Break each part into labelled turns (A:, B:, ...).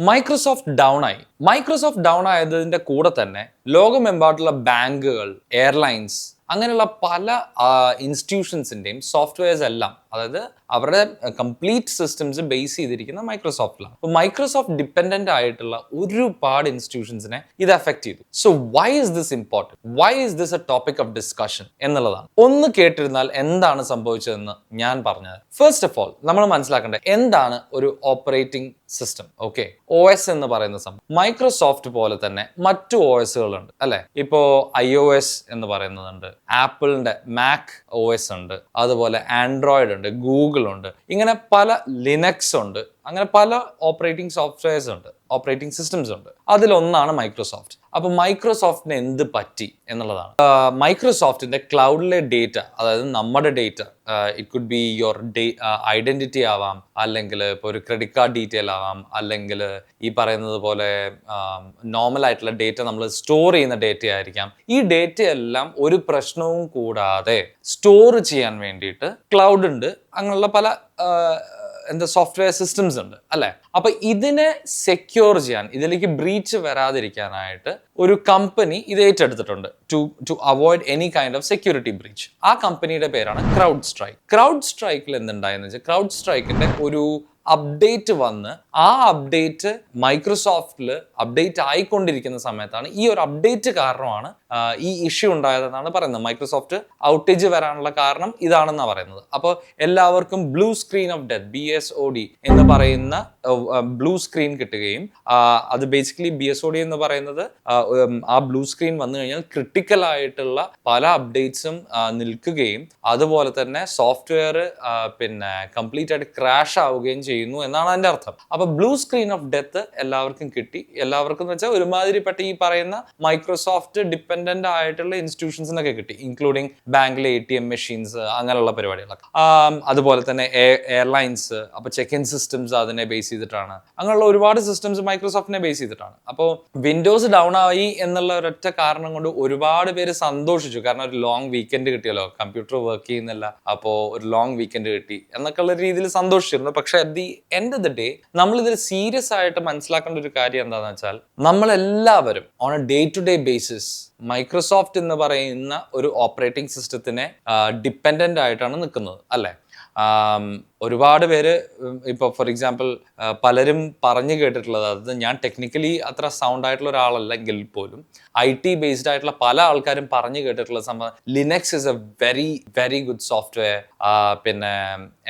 A: Microsoft down ആയി. Microsoft down ആയതിന്റെ കൂടെ തന്നെ ലോകമെമ്പാടുള്ള ബാങ്കുകൾ എയർലൈൻസ് അങ്ങനെയുള്ള പല ഇൻസ്റ്റിറ്റ്യൂഷൻസിന്റെയും സോഫ്റ്റ്വെയർസ് എല്ലാം അതായത് അവരുടെ കംപ്ലീറ്റ് സിസ്റ്റംസ് ബേസ് ചെയ്തിരിക്കുന്ന മൈക്രോസോഫ്റ്റിലാണ് അപ്പോൾ മൈക്രോസോഫ്റ്റ് ഡിപ്പെൻഡന്റ് ആയിട്ടുള്ള ഒരുപാട് ഇൻസ്റ്റിറ്റ്യൂഷൻസിനെ ഇത് എഫക്ട് ചെയ്തു. So why is this important why is this a topic of discussion എന്നുള്ളതാണ്. ഒന്ന് കേട്ടിരുന്നാൽ എന്താണ് സംഭവിച്ചതെന്ന് ഞാൻ പറഞ്ഞത് ഫസ്റ്റ് ഓഫ് ഓൾ നമ്മൾ മനസ്സിലാക്കേണ്ടത് എന്താണ് ഒരു operating system okay O S എന്ന് പറയുന്ന സംഭവം. മൈക്രോസോഫ്റ്റ് പോലെ തന്നെ മറ്റു ഒ എസുകളുണ്ട് അല്ലെ? ഇപ്പോ ഐ ഒ എസ് എന്ന് പറയുന്നതുണ്ട്. ആപ്പിളിന്റെ മാക് ഒ എസ് ഉണ്ട്. അതുപോലെ ആൻഡ്രോയിഡ് ഉണ്ട് ഗൂഗിൾ ഉണ്ട് ഇങ്ങനെ പല ലിനക്സ് ഉണ്ട് അങ്ങനെ പല ഓപ്പറേറ്റിംഗ് സോഫ്റ്റ്വെയർസ് ഉണ്ട് ഓപ്പറേറ്റിംഗ് സിസ്റ്റംസ് ഉണ്ട്. അതിലൊന്നാണ് മൈക്രോസോഫ്റ്റ് അപ്പൊ മൈക്രോസോഫ്റ്റിന് എന്ത് പറ്റി എന്നുള്ളതാണ്. മൈക്രോസോഫ്റ്റിന്റെ ക്ലൗഡിലെ ഡേറ്റ അതായത് നമ്മുടെ data it could be your day identity ആവാം അല്ലെങ്കിൽ ഇപ്പോൾ ഒരു ക്രെഡിറ്റ് കാർഡ് ഡീറ്റെയിൽ ആവാം അല്ലെങ്കിൽ ഈ പറയുന്നത് പോലെ നോർമൽ ആയിട്ടുള്ള ഡേറ്റ നമ്മൾ സ്റ്റോർ ചെയ്യുന്ന ഡേറ്റ ആയിരിക്കാം. ഈ ഡേറ്റ എല്ലാം ഒരു പ്രശ്നവും കൂടാതെ സ്റ്റോർ ചെയ്യാൻ വേണ്ടിയിട്ട് ക്ലൗഡ് ഉണ്ട്. അങ്ങനെയുള്ള പല എന്താ സോഫ്റ്റ്വെയർ സിസ്റ്റംസ് ഉണ്ട് അല്ലെ? അപ്പൊ ഇതിനെ സെക്യൂർ ചെയ്യാൻ ഇതിലേക്ക് ബ്രീച്ച് വരാതിരിക്കാനായിട്ട് ഒരു കമ്പനി ഇത് ഏറ്റെടുത്തിട്ടുണ്ട് to to avoid any kind of security breach ആ കമ്പനിയുടെ പേരാണ് ക്രൗഡ് സ്ട്രൈക്ക് ക്രൗഡ് സ്ട്രൈക്കിൽ എന്തുണ്ടായെന്ന് വെച്ചാൽ ക്രൗഡ് സ്ട്രൈക്കിന്റെ ഒരു അപ്ഡേറ്റ് വന്ന് ആ അപ്ഡേറ്റ് മൈക്രോസോഫ്റ്റിൽ അപ്ഡേറ്റ് ആയിക്കൊണ്ടിരിക്കുന്ന സമയത്താണ് ഈ ഒരു അപ്ഡേറ്റ് കാരണമാണ് ഈ ഇഷ്യൂ ഉണ്ടായതെന്നാണ് പറയുന്നത്. മൈക്രോസോഫ്റ്റ് ഔട്ടേജ് വരാനുള്ള കാരണം ഇതാണെന്നാണ് പറയുന്നത്. അപ്പോൾ എല്ലാവർക്കും blue screen of death B S O D എന്ന് പറയുന്ന ബ്ലൂ സ്ക്രീൻ കിട്ടുകയും അത് basically B S O D എന്ന് പറയുന്നത് ആ, ബ്ലൂ സ്ക്രീൻ വന്നു കഴിഞ്ഞാൽ ക്രിട്ടിക്കൽ ആയിട്ടുള്ള പല അപ്ഡേറ്റ്സും നിൽക്കുകയും അതുപോലെ തന്നെ സോഫ്റ്റ്വെയർ പിന്നെ കംപ്ലീറ്റ് ആയിട്ട് ക്രാഷ് ആവുകയും ചെയ്യുന്നു എന്നാണ് അതിന്റെ അർത്ഥം. അപ്പൊ ബ്ലൂ സ്ക്രീൻ ഓഫ് ഡെത്ത് എല്ലാവർക്കും കിട്ടി. എല്ലാവർക്കും എന്ന് വെച്ചാൽ ഒരുമാതിരിപ്പെട്ട ഈ പറയുന്ന മൈക്രോസോഫ്റ്റ് ഡിപ്പെൻഡന്റ് ആയിട്ടുള്ള ഇൻസ്റ്റിറ്റ്യൂഷൻസിനൊക്കെ കിട്ടി ഇൻക്ലൂഡിങ് ബാങ്കിലെ എ ടി എം മെഷീൻസ് അങ്ങനെയുള്ള പരിപാടികളൊക്കെ. അതുപോലെ തന്നെ എയർലൈൻസ് അപ്പൊ ചെക്ക് ഇൻ സിസ്റ്റംസ് അതിനെ ബേസ് ചെയ്തിട്ടാണ്. അങ്ങനെയുള്ള ഒരുപാട് സിസ്റ്റംസ് മൈക്രോസോഫ്റ്റിനെ ബേസ് ചെയ്തിട്ടാണ്. അപ്പോൾ വിൻഡോസ് ഡൗൺ ആയി എന്നുള്ള ഒരൊറ്റ കാരണം കൊണ്ട് ഒരുപാട് പേര് സന്തോഷിച്ചു. കാരണം ഒരു ലോങ് വീക്കെൻഡ് കിട്ടിയല്ലോ കമ്പ്യൂട്ടർ വർക്ക് ചെയ്യുന്നില്ല അപ്പോൾ ഒരു ലോങ് വീക്കെൻഡ് കിട്ടി എന്നൊക്കെ ഉള്ള രീതിയിൽ സന്തോഷിച്ചിരുന്നു. പക്ഷെ at the end of the day നമ്മൾ ഇതിൽ സീരിയസ് ആയിട്ട് മനസ്സിലാക്കേണ്ട ഒരു കാര്യം എന്താണെന്ന് വെച്ചാൽ നമ്മളെല്ലാവരും on a day to day basis Microsoft എന്ന് പറയുന്ന ഒരു ഓപ്പറേറ്റിംഗ് സിസ്റ്റത്തിനെ ഡിപ്പെൻഡന്റ് ആയിട്ടാണ് നിൽക്കുന്നത് അല്ലേ? ഒരുപാട് പേര് ഇപ്പോൾ ഫോർ എക്സാമ്പിൾ പലരും പറഞ്ഞു കേട്ടിട്ടുള്ളത് അതായത് ഞാൻ ടെക്നിക്കലി അത്ര സൗണ്ട് ആയിട്ടുള്ള ഒരാളല്ലെങ്കിൽ പോലും ഐ ടി ബേസ്ഡ് ആയിട്ടുള്ള പല ആൾക്കാരും പറഞ്ഞു കേട്ടിട്ടുള്ള സംഭവം Linux is a very very good software പിന്നെ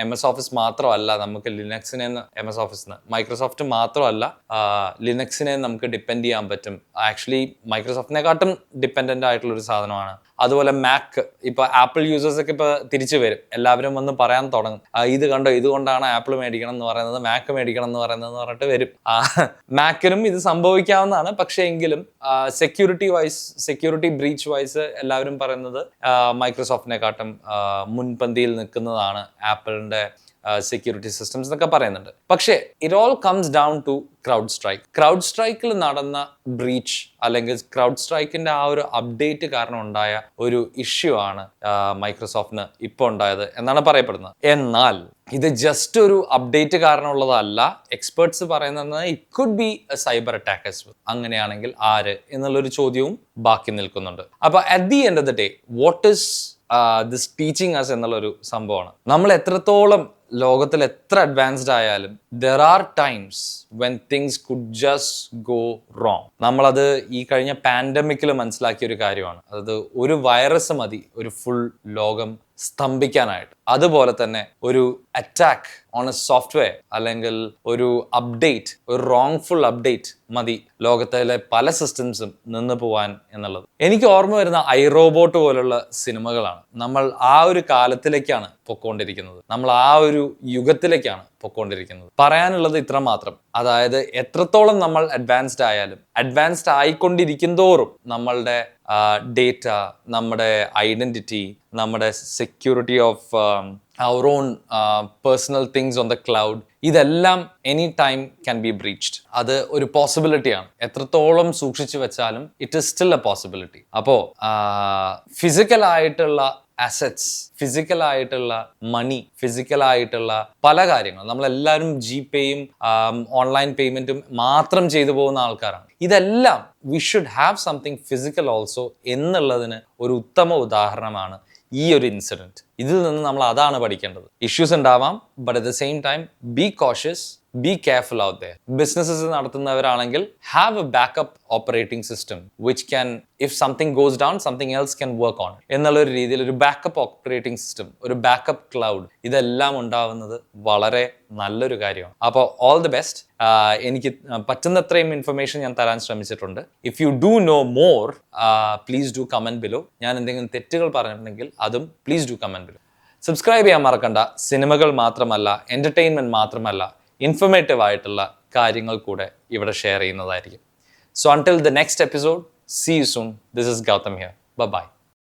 A: എം എസ് ഓഫീസ് മാത്രമല്ല നമുക്ക് ലിനക്സിനെ എം എസ് ഓഫീസിന് മൈക്രോസോഫ്റ്റ് മാത്രമല്ല ലിനക്സിനെ നമുക്ക് ഡിപ്പെൻഡ് ചെയ്യാൻ പറ്റും. ആക്ച്വലി മൈക്രോസോഫ്റ്റിനെക്കാട്ടും ഡിപ്പെൻഡന്റ് ആയിട്ടുള്ള ഒരു സാധനമാണ്. അതുപോലെ മാക്ക് ഇപ്പൊ ആപ്പിൾ യൂസേഴ്സൊക്കെ ഇപ്പൊ തിരിച്ചു വരും. എല്ലാവരും വന്ന് പറയാൻ തുടങ്ങും. ഇത് കണ്ടോ? ഇതുകൊണ്ടാണ് ആപ്പിൾ മേടിക്കണം എന്ന് പറയുന്നത് മാക്ക് മേടിക്കണം എന്ന് പറയുന്നത് എന്ന് പറഞ്ഞിട്ട് വരും. മാക്കിനും ഇത് സംഭവിക്കാവുന്നതാണ്. പക്ഷേ എങ്കിലും security wise security breach wise എല്ലാവരും പറയുന്നത് മൈക്രോസോഫ്റ്റിനെക്കാട്ടും കാട്ടും മുൻപന്തിയിൽ നിൽക്കുന്നതാണ് ആപ്പിളിന്റെ സെക്യൂരിറ്റി സിസ്റ്റംസ് എന്നൊക്കെ പറയുന്നുണ്ട്. പക്ഷേ it all comes down to CrowdStrike crowd സ്ട്രൈക്കിൽ നടന്ന ബ്രീച്ച് അല്ലെങ്കിൽ ക്രൗഡ് സ്ട്രൈക്കിന്റെ ആ ഒരു അപ്ഡേറ്റ് കാരണം ഉണ്ടായ ഒരു ഇഷ്യൂ ആണ് മൈക്രോസോഫ്റ്റിന് ഇപ്പോൾ ഉണ്ടായത് എന്നാണ് പറയപ്പെടുന്നത്. എന്നാൽ ഇത് ജസ്റ്റ് ഒരു അപ്ഡേറ്റ് കാരണമുള്ളതല്ല. എക്സ്പേർട്സ് പറയുന്നത് it could be a cyber attackers അങ്ങനെയാണെങ്കിൽ ആര് എന്നുള്ളൊരു ചോദ്യവും ബാക്കി നിൽക്കുന്നുണ്ട്. അപ്പൊ at the end of the day what is this teaching us എന്നുള്ളൊരു സംഭവമാണ്. നമ്മൾ എത്രത്തോളം ലോകത്തിൽ എത്ര അഡ്വാൻസ്ഡ് ആയാലും there are times when things could just go wrong നമ്മളത് ഈ കഴിഞ്ഞ പാൻഡമിക്കിൽ മനസ്സിലാക്കിയ ഒരു കാര്യമാണ്. അതായത് ഒരു വൈറസ് മതി ഒരു ഫുൾ ലോകം സ്തംഭിക്കാനായിട്ട്. അതുപോലെ തന്നെ ഒരു അറ്റാക്ക് ഓൺ എ സോഫ്റ്റ്വെയർ അല്ലെങ്കിൽ ഒരു അപ്ഡേറ്റ് ഒരു റോങ് ഫുൾ അപ്ഡേറ്റ് മതി ലോകത്തിലെ പല സിസ്റ്റംസും നിന്ന് പോവാൻ എന്നുള്ളത്. എനിക്ക് ഓർമ്മ വരുന്ന ഐ റോബോട്ട് പോലുള്ള സിനിമകളാണ്. നമ്മൾ ആ ഒരു കാലത്തിലേക്കാണ് പൊക്കോണ്ടിരിക്കുന്നത്. നമ്മൾ ആ ഒരു യുഗത്തിലേക്കാണ് പൊക്കോണ്ടിരിക്കുന്നത്. പറയാനുള്ളത് ഇത്ര മാത്രം. അതായത് എത്രത്തോളം നമ്മൾ അഡ്വാൻസ്ഡ് ആയാലും അഡ്വാൻസ്ഡ് ആയിക്കൊണ്ടിരിക്കുന്തോറും നമ്മളുടെ ഡേറ്റ നമ്മുടെ ഐഡന്റിറ്റി നമ്മുടെ security of our own personal things on the cloud ഇതെല്ലാം any time can be breached അത് ഒരു പോസിബിലിറ്റിയാണ് എത്രത്തോളം സൂക്ഷിച്ചു വെച്ചാലും it is still a possibility അപ്പോൾ ഫിസിക്കൽ ആയിട്ടുള്ള അസറ്റ്സ് ഫിസിക്കൽ ആയിട്ടുള്ള മണി ഫിസിക്കൽ ആയിട്ടുള്ള പല കാര്യങ്ങളും. നമ്മളെല്ലാവരും ജി പേയും ഓൺലൈൻ പേയ്മെന്റും മാത്രം ചെയ്തു പോകുന്ന ആൾക്കാരാണ്. ഇതെല്ലാം we should have something physical also എന്നുള്ളതിന് ഒരു ഉത്തമ ഉദാഹരണമാണ് ഈ ഒരു ഇൻസിഡന്റ് ഇതിൽ നിന്ന് നമ്മൾ അതാണ് പഠിക്കേണ്ടത്. ഇഷ്യൂസ് ഉണ്ടാവാം but at the same time be cautious be careful out there businesses നടത്തുന്നവരാണെങ്കിൽ have a backup operating system which can if something goes down something else can work on എന്നുള്ള ഒരു രീതിയിൽ ഒരു ബാക്കപ്പ് ഓപ്പറേറ്റിംഗ് സിസ്റ്റം ഒരു backup cloud ഇതെല്ലാം ഉണ്ടാവുന്നത് വളരെ നല്ലൊരു കാര്യമാണ്. അപ്പോൾ ഓൾ ദി ബെസ്റ്റ് എനിക്ക് പറ്റുന്നത്രയും ഇൻഫർമേഷൻ ഞാൻ തരാൻ ശ്രമിച്ചിട്ടുണ്ട്. If you do know more please do comment below ഞാൻ എന്തെങ്കിലും തെറ്റുകൾ പറഞ്ഞിട്ടുണ്ടെങ്കിൽ അതും please do comment below subscribe ചെയ്യാൻ മറക്കണ്ട. സിനിമകൾ മാത്രമല്ല എന്റർടൈൻമെന്റ് മാത്രമല്ല ഇൻഫർമേറ്റീവ് ആയിട്ടുള്ള കാര്യങ്ങൾ കൂടെ ഇവിടെ ഷെയർ ചെയ്യുന്നതായിരിക്കും. So until the next episode see you soon this is Gautam here bye